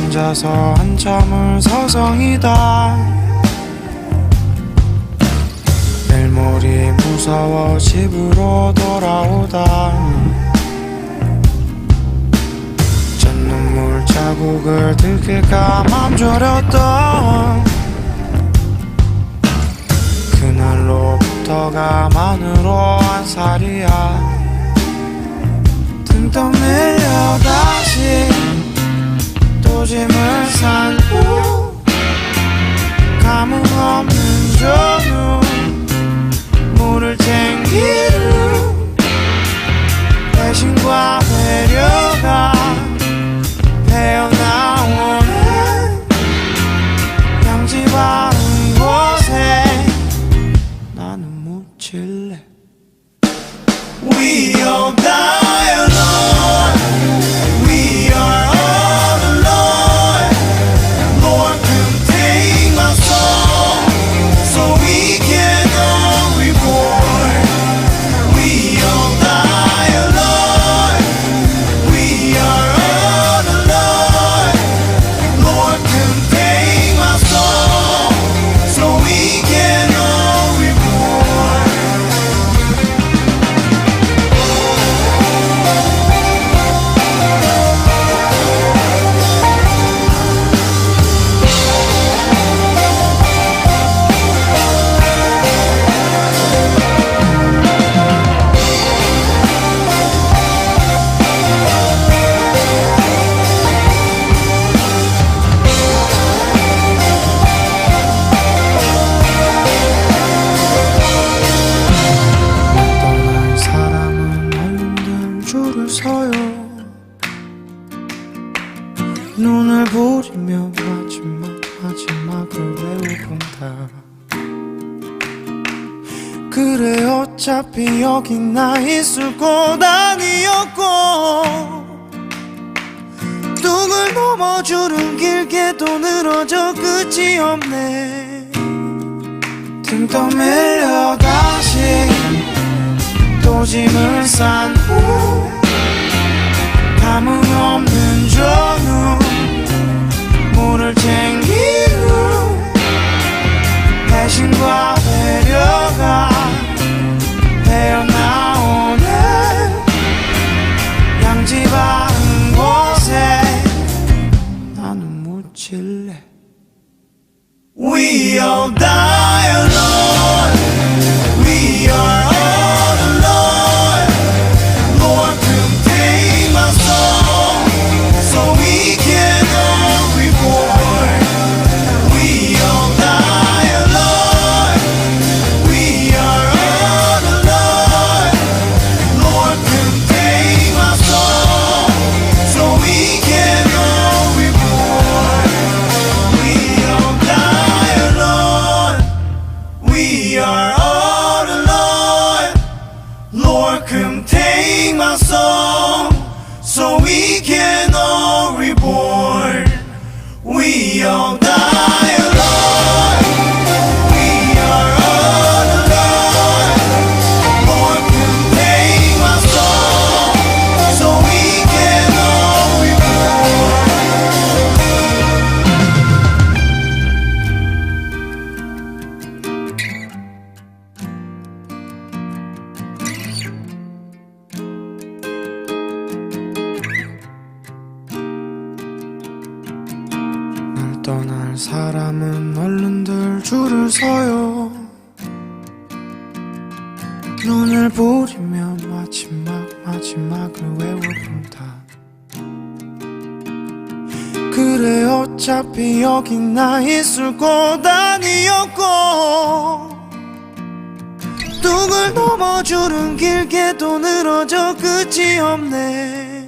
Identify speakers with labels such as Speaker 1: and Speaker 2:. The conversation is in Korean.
Speaker 1: 앉아서 한참을 서성이다. 내일모레 무서워 집으로 돌아오다. 전 눈물 자국을 들킬까 맘 졸였던 그날로부터가 만으로 한 살이야. 등 떠밀려 다시 또 짐을 산 후 감흥 없는 전후 물을 챙기 그래 어차피 여긴 나 있을 곳 아니었고. 뚝을 넘어 줄은 길게도 늘어져 끝이 없네. 등 떠밀려 다시 또 짐을 싼 후 감흥 없는 전후 물을 챙기는 情挂。Are all alone. Lord, come take my soul 날 떠날 사람은 얼른들 줄을 서요. 눈을 부리며 마지막 마지막을 외워본다. 그래 어차피 여긴 나 있을 곳 아니었고. 뚝을 넘어 줄은 길게도 늘어져 끝이 없네